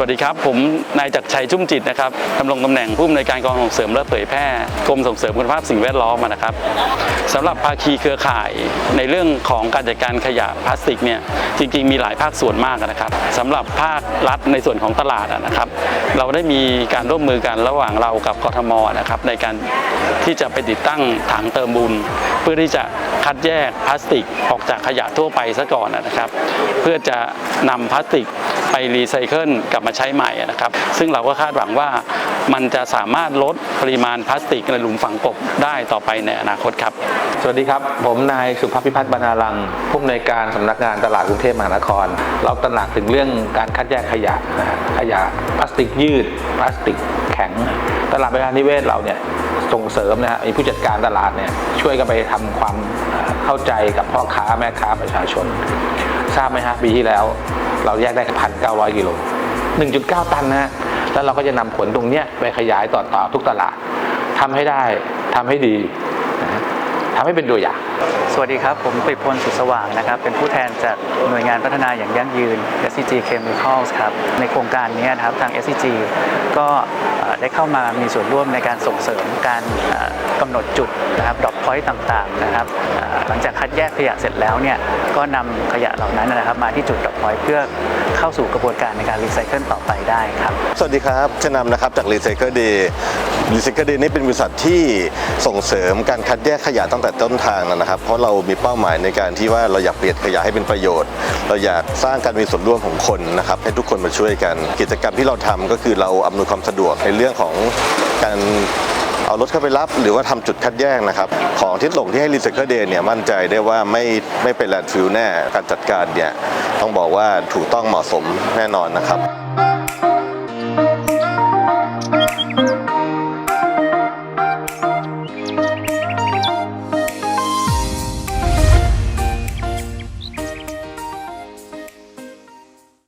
วัสดีครับ ผมนายจักรชัยชุ่มจิตนะครับดำรงตำแหน่งผู้อำนวยการกองส่งเสริมและเผยแพร่กรมส่งเสริมคุณภาพสิ่งแวดล้อมนะครับสำหรับภาคีเครือข่ายในเรื่องของการจัดการขยะพลาสติกเนี่ยจริงๆ มีหลายภาคส่วนมากนะครับสำหรับภาครัฐในส่วนของตลาดนะครับ เราได้มีการร่วมมือกันระหว่างเรากับกทมนะครับในการที่จะไปติดตั้งถังเติมบุญ เพื่อที่จะคัดแยกพลาสติกออกจากขยะทั่วไปซะก่อนนะครับ เพื่อจะนำพลาสติก ไปรีไซเคิลกลับมาใช้ใหม่นะครับ ซึ่งเราก็คาดหวังว่ามันจะสามารถลดปริมาณพลาสติกในหลุมฝังกบได้ต่อไปในอนาคตครับ สวัสดีครับ ผมนายสุภพิพัฒน์บรรณารังผู้อำนวยการสำนักงานตลาดกรุงเทพมหานคร เราตระหนักถึงเรื่องการคัดแยกขยะนะขยะพลาสติกยืดพลาสติกแข็ง ตลาดบริการนิเวศเราเนี่ยส่งเสริมนะฮะมีผู้จัดการตลาดเนี่ยช่วยกันไปทำความเข้าใจกับพ่อค้าแม่ค้าประชาชน ทราบไหมฮะปีที่แล้ว เราแยกได้พันเก้าร้อยกิโล1.9 ตันนะแล้วเราก็จะนำผลตรงเนี้ยไปขยายต่อต่อทุกตลาดทำให้ได้ทำให้ดีนะฮะทำให้เป็นตัวอย่าง สวัสดีครับ ผมปริพลสุสว่างนะครับ เป็นผู้แทนจากหน่วยงานพัฒนาอย่างยั่งยืน SCG Chemicals ครับ ในโครงการนี้นะครับ ทาง SCG ก็ ได้เข้ามามีส่วนร่วมในการส่งเสริมการเอ่อกำหนดจุดนะครับดรอปพอยต์ต่างๆนะครับหลังจากคัดแยกขยะเสร็จแล้วเนี่ยก็นำขยะเหล่านั้นนะครับมาที่จุดดรอปพอยต์เพื่อ เข้าสู่กระบวนการในการรีไซเคิลต่อไปได้ครับ สวัสดีครับชนำนะครับจาก Recycle Day Recycle Day นี่เป็นบริษัทที่ส่งเสริมการคัดแยกขยะตั้งแต่ต้นทางนะครับ เพราะเรามีเป้าหมายในการที่ว่าเราอยากเปลี่ยนขยะให้เป็นประโยชน์ เราอยากสร้างการมีส่วนร่วมของคนนะครับ ให้ทุกคนมาช่วยกัน กิจกรรมที่เราทำก็คือเราอำนวยความสะดวกในเรื่องของการ เอารถเข้าไปรับหรือว่าทำจุดคัดแยกนะครับ ของที่หลงที่ให้รีไซเคิลเดย์เนี่ยมั่นใจได้ว่าไม่ไม่เป็นแลนด์ฟิลแน่การจัดการเนี่ยต้องบอกว่าถูกต้องเหมาะสมแน่นอนนะครับ